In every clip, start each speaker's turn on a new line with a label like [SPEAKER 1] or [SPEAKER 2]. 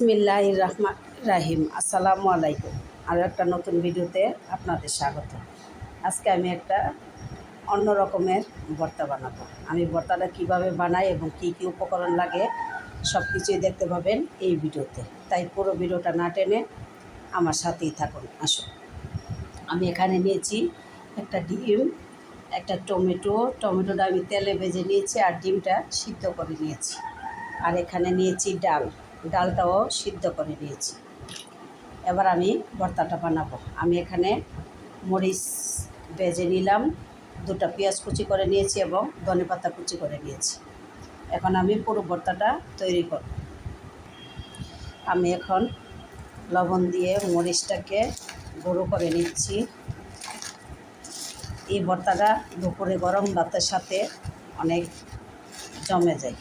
[SPEAKER 1] বিসমিল্লাহ রহমান রাহিম আসসালামু আলাইকুম আরও একটা নতুন ভিডিওতে আপনাদের স্বাগত। আজকে আমি একটা অন্য রকমের ভর্তা বানাবো। আমি ভর্তাটা কীভাবে বানাই এবং কি কি উপকরণ লাগে সব কিছুই দেখতে পাবেন এই ভিডিওতে। তাই পুরো ভিডিওটা না টেনে আমার সাথেই থাকুন। আসুন। আমি এখানে নিয়েছি একটা ডিম, একটা টমেটো। টমেটোটা আমি তেলে ভেজে নিয়েছি আর ডিমটা সিদ্ধ করে নিয়েছি। আর এখানে নিয়েছি ডাল। ডালটাও সিদ্ধ করে নিয়েছি। এবার আমি ভর্তাটা বানাবো। আমি এখানে মরিচ ভেজে নিলাম, দুটো পেঁয়াজ কুচি করে নিয়েছি এবং ধনে পাতা কুচি করে নিয়েছি। এখন আমি পুরো ভর্তাটা তৈরি করব। আমি এখন লবণ দিয়ে মরিচটাকে গুঁড়ো করে নিচ্ছি। এই ভর্তাটা দুপুরে গরম ভাতের সাথে অনেক জমে যায়।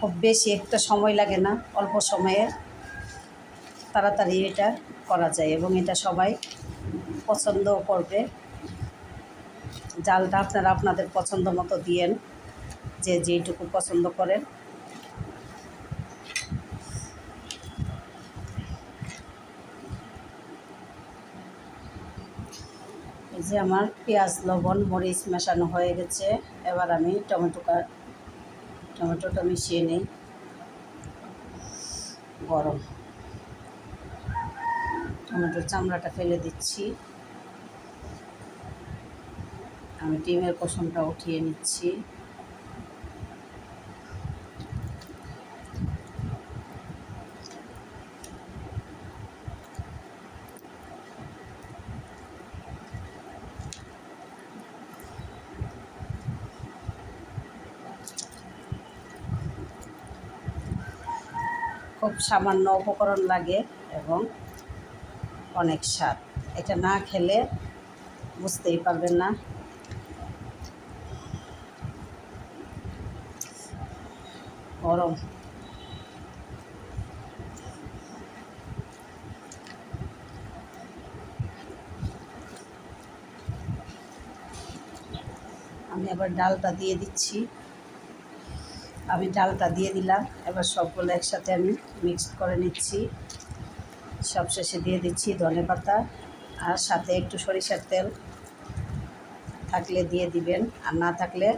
[SPEAKER 1] খুব বেশি একটা সময় লাগে না, অল্প সময়ে তাড়াতাড়ি এটা করা যায় এবং এটা সবাই পছন্দও করবে। জালটা আপনারা আপনাদের পছন্দ মতো দিয়েন, যে যেইটুকু পছন্দ করেন। যে আমার পেঁয়াজ, লবণ, মরিচ মেশানো হয়ে গেছে। এবার আমি টমেটো টমেটোটা মিশিয়ে নেই। গরম। টমেটোর চামড়াটা ফেলে দিচ্ছি। আমি ডিমের পশমটা উঠিয়ে নিচ্ছি। খুব সামান্য উপকরণ লাগে এবং অনেক স্বাদ। এটা না খেলে বুঝতেই পারবেন না। গরম। আমি আবার ডালটা দিয়ে দিচ্ছি। আমি ডালটা দিয়ে দিলাম। এবার সবগুলো একসাথে আমি মিক্স করে নিচ্ছি। সবশেষে দিয়ে দিচ্ছি ধনে পাতা আর সাথে একটু সরিষার তেল। থাকলে দিয়ে দিবেন, আর না থাকলে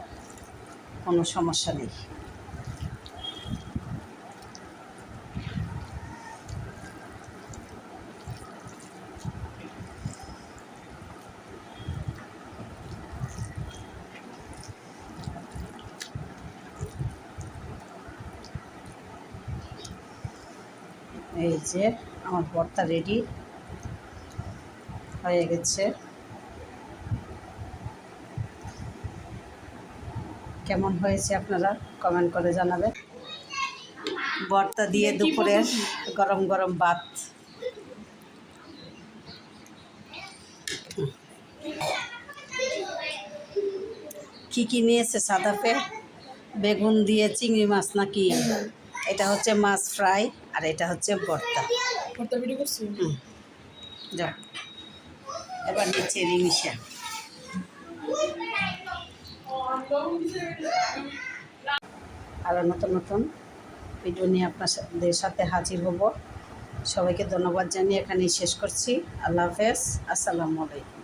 [SPEAKER 1] কোনো সমস্যা নেই। এই যে আমার ভর্তা রেডি হয়ে গেছে। কেমন হয়েছে আপনারা কমেন্ট করে জানাবেন। ভর্তা দিয়ে দুপুরের গরম গরম ভাত। কি কি নিয়েছে সাদাপে বেগুন দিয়ে চিংড়ি মাছ নাকি? এটা হচ্ছে মাছ ফ্রাই আর এটা হচ্ছে ভর্তা।
[SPEAKER 2] ভর্তা ভিডিও করছি?
[SPEAKER 1] হুম। এবার নিচে রিমিশা। আরও নতুন নতুন ভিডিও নিয়ে আপনাদের সাথে হাজির হব। সবাইকে ধন্যবাদ জানিয়ে এখানেই শেষ করছি। আল্লাহ হাফেজ। আসসালামু আলাইকুম।